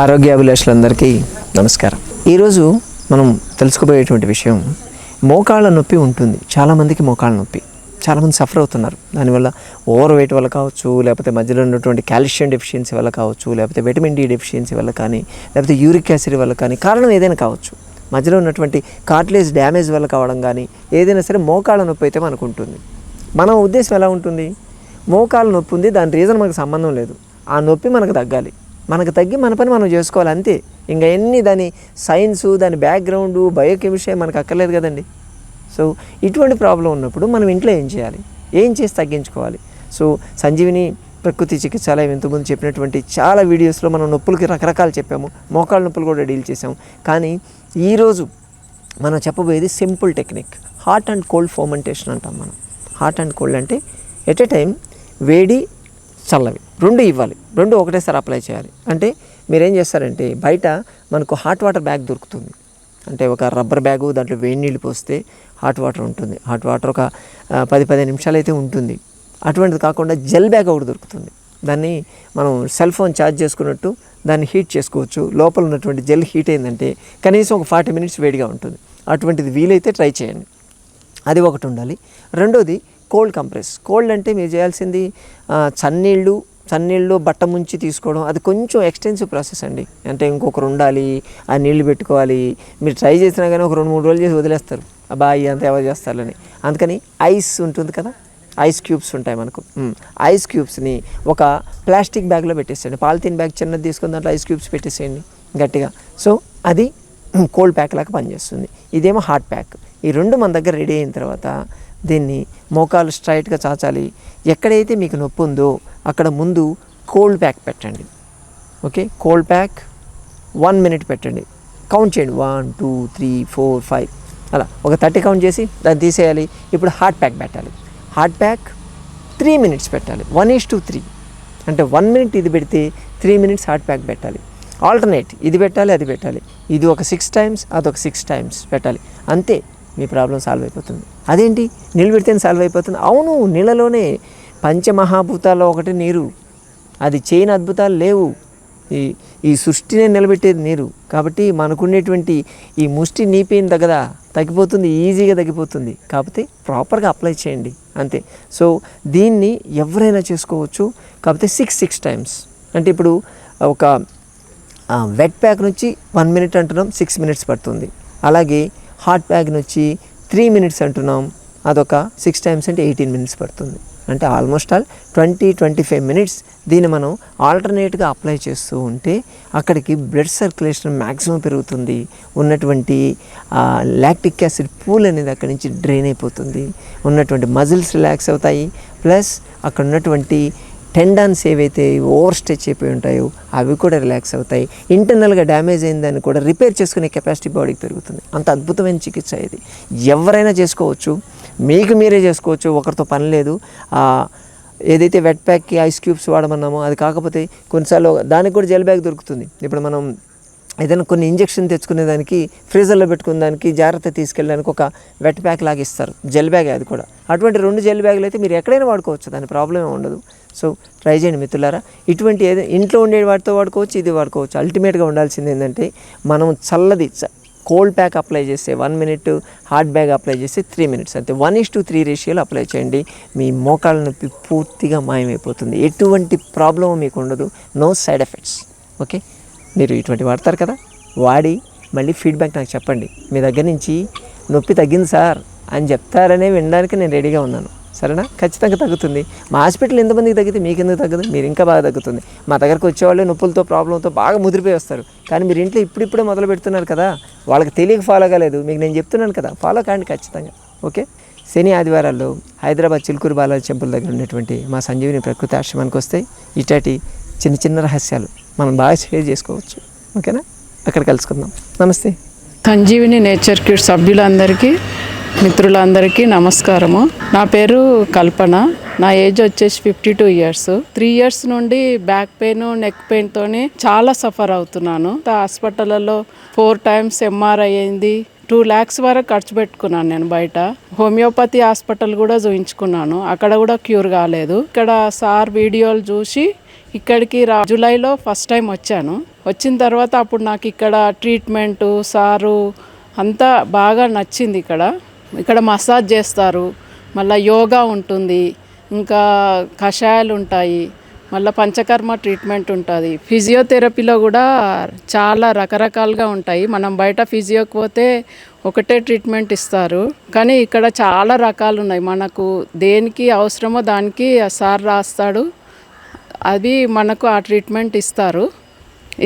ఆరోగ్య అభిలాషులందరికీ నమస్కారం. ఈరోజు మనం తెలుసుకోబోయేటువంటి విషయం మోకాళ్ళ నొప్పి ఉంటుంది. చాలామందికి మోకాళ్ళ నొప్పి. చాలామంది సఫర్ అవుతున్నారు. దానివల్ల ఓవర్ వెయిట్ వల్ల కావచ్చు లేకపోతే మధ్యలో ఉన్నటువంటి కాల్షియం డెఫిషియన్సీ వల్ల కావచ్చు లేకపోతే విటమిన్ డి డెఫిషియన్సీ వల్ల కానీ లేకపోతే యూరిక్ యాసిడ్ వల్ల కానీ కారణం ఏదైనా కావచ్చు. మధ్యలో ఉన్నటువంటి కార్ట్లేజ్ డ్యామేజ్ వల్ల కావడం కానీ ఏదైనా సరే మోకాళ్ళ నొప్పి అయితే మనకు ఉంటుంది. మన ఉద్దేశం ఎలా ఉంటుంది? మోకాళ్ళ నొప్పి ఉంది. దాని రీజన్ మనకు సంబంధం లేదు. ఆ నొప్పి మనకు తగ్గాలి. మనకు తగ్గి మన పని మనం చేసుకోవాలి అంతే. ఇంకా ఎన్ని దాని సైన్సు దాని బ్యాక్గ్రౌండ్ బయోకెమిస్ట్రీ మనకు అక్కర్లేదు కదండి. సో ఇటువంటి ప్రాబ్లం ఉన్నప్పుడు మనం ఇంట్లో ఏం చేయాలి? ఏం చేసి తగ్గించుకోవాలి? సో సంజీవిని ప్రకృతి చికిత్సాలయం ఇంతకుముందు చెప్పినటువంటి చాలా వీడియోస్లో మనం నొప్పులకి రకరకాలు చెప్పాము. మోకాళ్ళ నొప్పులు కూడా డీల్ చేసాము కానీ ఈరోజు మనం చెప్పబోయేది simple technique. Hot and cold fomentation అంటాం మనం. హాట్ అండ్ కోల్డ్ అంటే ఎట్ ఎ టైం వేడి చల్లవి. రెండు ఇవ్వాలి. రెండు ఒకటేసారి అప్లై చేయాలి. అంటే మీరేం చేస్తారంటే బయట మనకు హాట్ వాటర్ బ్యాగ్ దొరుకుతుంది. అంటే ఒక రబ్బర్ బ్యాగు దాంట్లో వేడి నీళ్ళు పోస్తే హాట్ వాటర్ ఉంటుంది. హాట్ వాటర్ ఒక పది పదిహేను నిమిషాలు అయితే ఉంటుంది. అటువంటిది కాకుండా జెల్ బ్యాగ్ ఒకటి దొరుకుతుంది. దాన్ని మనం సెల్ ఫోన్ ఛార్జ్ చేసుకున్నట్టు దాన్ని హీట్ చేసుకోవచ్చు. లోపల ఉన్నటువంటి జెల్ హీట్ అయిందంటే కనీసం ఒక ఫార్టీ మినిట్స్ వేడిగా ఉంటుంది. అటువంటిది వీలైతే ట్రై చేయండి. అది ఒకటి ఉండాలి. రెండోది కోల్డ్ కంప్రెస్. కోల్డ్ అంటే మీరు చేయాల్సింది చన్నీళ్ళు చన్నీళ్ళు బట్ట ముంచి తీసుకోవడం. అది కొంచెం ఎక్స్టెన్సివ్ ప్రాసెస్ అండి. అంటే ఇంకొకరు ఉండాలి ఆ నీళ్ళు పెట్టుకోవాలి. మీరు ట్రై చేసినా కానీ ఒక రెండు మూడు రోజులు చేసి వదిలేస్తారు. అబ్బా అంత ఎవరు చేస్తారని. అందుకని ఐస్ ఉంటుంది కదా ఐస్ క్యూబ్స్ ఉంటాయి మనకు. ఐస్ క్యూబ్స్ని ఒక ప్లాస్టిక్ బ్యాగ్లో పెట్టేసేయండి. పాలిథిన్ బ్యాగ్ చిన్నది తీసుకుని దాంట్లో ఐస్ క్యూబ్స్ పెట్టేసేయండి గట్టిగా. సో అది కోల్డ్ ప్యాక్ లాగా పనిచేస్తుంది. ఇదేమో హాట్ ప్యాక్. ఈ రెండు మన దగ్గర రెడీ అయిన తర్వాత దీన్ని మోకాలు స్ట్రైట్గా చాచాలి. ఎక్కడైతే మీకు నొప్పి ఉందో అక్కడ ముందు కోల్డ్ ప్యాక్ పెట్టండి. Okay? Cold pack one minute పెట్టండి. కౌంట్ చేయండి. One two three four five. అలా ఒక థర్టీ కౌంట్ చేసి దాన్ని తీసేయాలి. ఇప్పుడు హార్ట్ ప్యాక్ పెట్టాలి. హార్ట్ ప్యాక్ త్రీ మినిట్స్ పెట్టాలి. One is to three. అంటే వన్ మినిట్ ఇది పెడితే త్రీ మినిట్స్ హార్ట్ ప్యాక్ పెట్టాలి. ఆల్టర్నేట్ ఇది పెట్టాలి అది పెట్టాలి. ఇది ఒక సిక్స్ టైమ్స్ అదొక సిక్స్ టైమ్స్ పెట్టాలి. అంతే మీ ప్రాబ్లం సాల్వ్ అయిపోతుంది. అదేంటి? నీళ్ళు పెడితేనే సాల్వ్ అయిపోతుంది? అవును నీళ్ళలోనే పంచమహాభూతాల్లో ఒకటి నీరు. అది చేయని అద్భుతాలు లేవు. ఈ ఈ సృష్టినే నిలబెట్టేది నీరు. కాబట్టి మనకుండేటువంటి ఈ ముష్టి నీపేయింది కదా తగ్గిపోతుంది ఈజీగా తగ్గిపోతుంది. కాకపోతే ప్రాపర్గా అప్లై చేయండి. అంతే. సో దీన్ని ఎవరైనా చేసుకోవచ్చు. కాకపోతే సిక్స్ సిక్స్ టైమ్స్ అంటే ఇప్పుడు ఒక వెట్ ప్యాక్ నుంచి వన్ మినిట్ అంటున్నాం సిక్స్ మినిట్స్ పడుతుంది. అలాగే హాట్ ప్యాక్ నుంచి త్రీ మినిట్స్ అంటున్నాం. అదొక సిక్స్ టైమ్స్ అంటే ఎయిటీన్ మినిట్స్ పడుతుంది. అంటే almost all twenty twenty five minutes దీన్ని మనం ఆల్టర్నేట్గా అప్లై చేస్తూ ఉంటే అక్కడికి బ్లడ్ సర్క్యులేషన్ మ్యాక్సిమం పెరుగుతుంది. ఉన్నటువంటి లాక్టిక్ యాసిడ్ పూల్ అనేది అక్కడి నుంచి డ్రైన్ అయిపోతుంది. ఉన్నటువంటి మజిల్స్ రిలాక్స్ అవుతాయి. ప్లస్ అక్కడ ఉన్నటువంటి టెండాన్స్ ఏవైతే ఓవర్ స్ట్రెచ్ అయిపోయి ఉంటాయో అవి కూడా రిలాక్స్ అవుతాయి. ఇంటర్నల్గా డ్యామేజ్ అయిందని కూడా రిపేర్ చేసుకునే కెపాసిటీ బాడీకి పెరుగుతుంది. అంత అద్భుతమైన చికిత్స ఇది. ఎవరైనా చేసుకోవచ్చు. మీకు మీరే చేసుకోవచ్చు. ఒకరితో పని లేదు. ఏదైతే వెట్ ప్యాక్కి ఐస్ క్యూబ్స్ వాడమన్నామో అది కాకపోతే కొన్నిసార్లు దానికి కూడా జెల్ బ్యాగ్ దొరుకుతుంది. ఇప్పుడు మనం ఏదైనా కొన్ని ఇంజెక్షన్ తెచ్చుకునే దానికి ఫ్రీజర్లో పెట్టుకునే దానికి జాగ్రత్త తీసుకెళ్ళడానికి ఒక వెట్ ప్యాక్ లాగా ఇస్తారు. జెల్ బ్యాగ్ అది కూడా. అటువంటి రెండు జెల్ బ్యాగులు అయితే మీరు ఎక్కడైనా వాడుకోవచ్చు. దాని ప్రాబ్లం ఏమి ఉండదు. సో ట్రై చేయండి మిత్రులారా. ఇటువంటి ఏదో ఇంట్లో ఉండే వాటితో వాడుకోవచ్చు ఇది వాడుకోవచ్చు. అల్టిమేట్గా ఉండాల్సింది ఏంటంటే మనం చల్లది కోల్డ్ ప్యాక్ అప్లై చేస్తే one minute hot bag apply చేస్తే త్రీ మినిట్స్ అంతే. వన్ ఇస్ టు త్రీ రేషియోలో అప్లై చేయండి. మీ మోకాళ్ళ నొప్పి పూర్తిగా మాయమైపోతుంది. ఎటువంటి ప్రాబ్లం మీకు ఉండదు. నో సైడ్ ఎఫెక్ట్స్ ఓకే మీరు ఇటువంటి వాడతారు కదా? వాడి మళ్ళీ ఫీడ్బ్యాక్ నాకు చెప్పండి. మీ దగ్గర నుంచి నొప్పి తగ్గింది సార్ అని చెప్తారనే వినడానికి నేను రెడీగా ఉన్నాను. సరేనా? ఖచ్చితంగా తగ్గుతుంది. మా హాస్పిటల్ ఎంతమందికి తగ్గితే మీకు ఎందుకు తగ్గదు? మీరు ఇంకా బాగా తగ్గుతుంది. మా దగ్గరకు వచ్చేవాళ్ళు నొప్పులతో ప్రాబ్లంతో బాగా ముదిరిపోయి వస్తారు. కానీ మీరు ఇంట్లో ఇప్పుడిప్పుడే మొదలు పెడుతున్నారు కదా వాళ్ళకి తెలియక ఫాలో కాలేదు. మీకు నేను చెప్తున్నాను కదా ఫాలో కాండి ఖచ్చితంగా. ఓకే? శని ఆదివారాల్లో హైదరాబాద్ చిలుకూరు బాలాజీ టెంపుల్ దగ్గర ఉన్నటువంటి మా సంజీవిని ప్రకృతి ఆశ్రమానికి వస్తే ఇటాటి చిన్న చిన్న రహస్యాలు. మనం బాగా షేర్ చేసుకోవచ్చు. ఓకేనా? అక్కడ కలుసుకుందాం. నమస్తే. సంజీవిని నేచర్ కిడ్ సభ్యులందరికీ మిత్రులందరికీ నమస్కారము. నా పేరు కల్పన. నా ఏజ్ వచ్చేసి fifty two years three years నుండి బ్యాక్ పెయిన్ నెక్ పెయిన్తో చాలా సఫర్ అవుతున్నాను. హాస్పిటల్లో ఫోర్ టైమ్స్ ఎంఆర్ఐ అయింది. టూ ల్యాక్స్ వరకు ఖర్చు పెట్టుకున్నాను నేను బయట. హోమియోపతి హాస్పిటల్ కూడా చూయించుకున్నాను. అక్కడ కూడా క్యూర్ కాలేదు. ఇక్కడ సార్ వీడియోలు చూసి ఇక్కడికి రా జూలైలో ఫస్ట్ టైం వచ్చాను. వచ్చిన తర్వాత అప్పుడు నాకు ఇక్కడ ట్రీట్మెంటు సారు అంతా బాగా నచ్చింది ఇక్కడ. ఇక్కడ మసాజ్ చేస్తారు మళ్ళీ యోగా ఉంటుంది ఇంకా కషాయాలు ఉంటాయి మళ్ళీ పంచకర్మ ట్రీట్మెంట్ ఉంటుంది. ఫిజియోథెరపీలో కూడా చాలా రకరకాలుగా ఉంటాయి. మనం బయట ఫిజియోకి పోతే ఒకటే ట్రీట్మెంట్ ఇస్తారు. కానీ ఇక్కడ చాలా రకాలు ఉన్నాయి. మనకు దేనికి అవసరమో దానికి ఆ సార్ రాస్తాడు. అది మనకు ఆ ట్రీట్మెంట్ ఇస్తారు.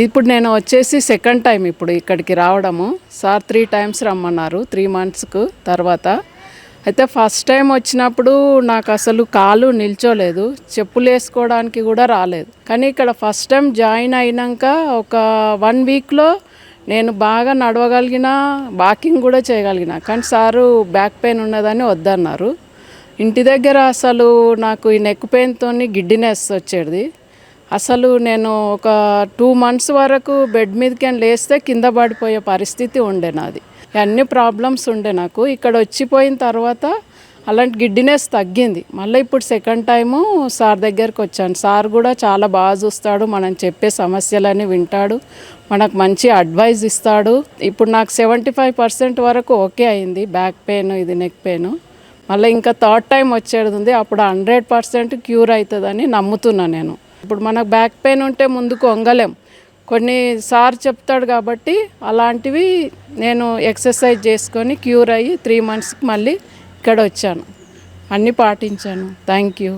ఇప్పుడు నేను వచ్చేసి సెకండ్ టైం ఇప్పుడు ఇక్కడికి రావడము. సార్ త్రీ టైమ్స్ రమ్మన్నారు త్రీ మంత్స్కు తర్వాత. అయితే ఫస్ట్ టైం వచ్చినప్పుడు నాకు అసలు కాలు నిల్చోలేదు చెప్పులు వేసుకోవడానికి కూడా రాలేదు. కానీ ఇక్కడ ఫస్ట్ టైం జాయిన్ అయినాక ఒక వన్ వీక్లో నేను బాగా నడవగలిగిన వాకింగ్ కూడా చేయగలిగిన. కానీ సారు బ్యాక్ పెయిన్ ఉన్నదని వద్దన్నారు. ఇంటి దగ్గర అసలు నాకు ఈ నెక్ పెయిన్తో గిడ్డినెస్ వచ్చేది. అసలు నేను ఒక టూ మంత్స్ వరకు బెడ్ మీదకి లేస్తే కింద పడిపోయే పరిస్థితి ఉండే నాది. అన్ని ప్రాబ్లమ్స్ ఉండే నాకు. ఇక్కడ వచ్చిపోయిన తర్వాత అలాంటి గిడ్డినెస్ తగ్గింది. మళ్ళీ ఇప్పుడు సెకండ్ టైము సార్ దగ్గరికి వచ్చాను. సార్ కూడా చాలా బాగా చూస్తాడు మనం చెప్పే సమస్యలన్నీ వింటాడు మనకు మంచి అడ్వైజ్ ఇస్తాడు. ఇప్పుడు నాకు సెవెంటీ ఫైవ్ పర్సెంట్ వరకు ఓకే అయింది బ్యాక్ పెయిన్ ఇది నెక్ పెయిన్ మళ్ళీ ఇంకా థర్డ్ టైం వచ్చేది ఉంది. అప్పుడు హండ్రెడ్ పర్సెంట్ క్యూర్ అవుతుందని నమ్ముతున్నా నేను. ఇప్పుడు మనకు బ్యాక్ పెయిన్ ఉంటే ముందుకు వంగలేం కొన్ని సార్ చెప్తాడు కాబట్టి అలాంటివి నేను ఎక్సర్సైజ్ చేసుకొని క్యూర్ అయ్యి త్రీ మంత్స్కి మళ్ళీ ఇక్కడ వచ్చాను అన్నీ పాటించాను. Thank you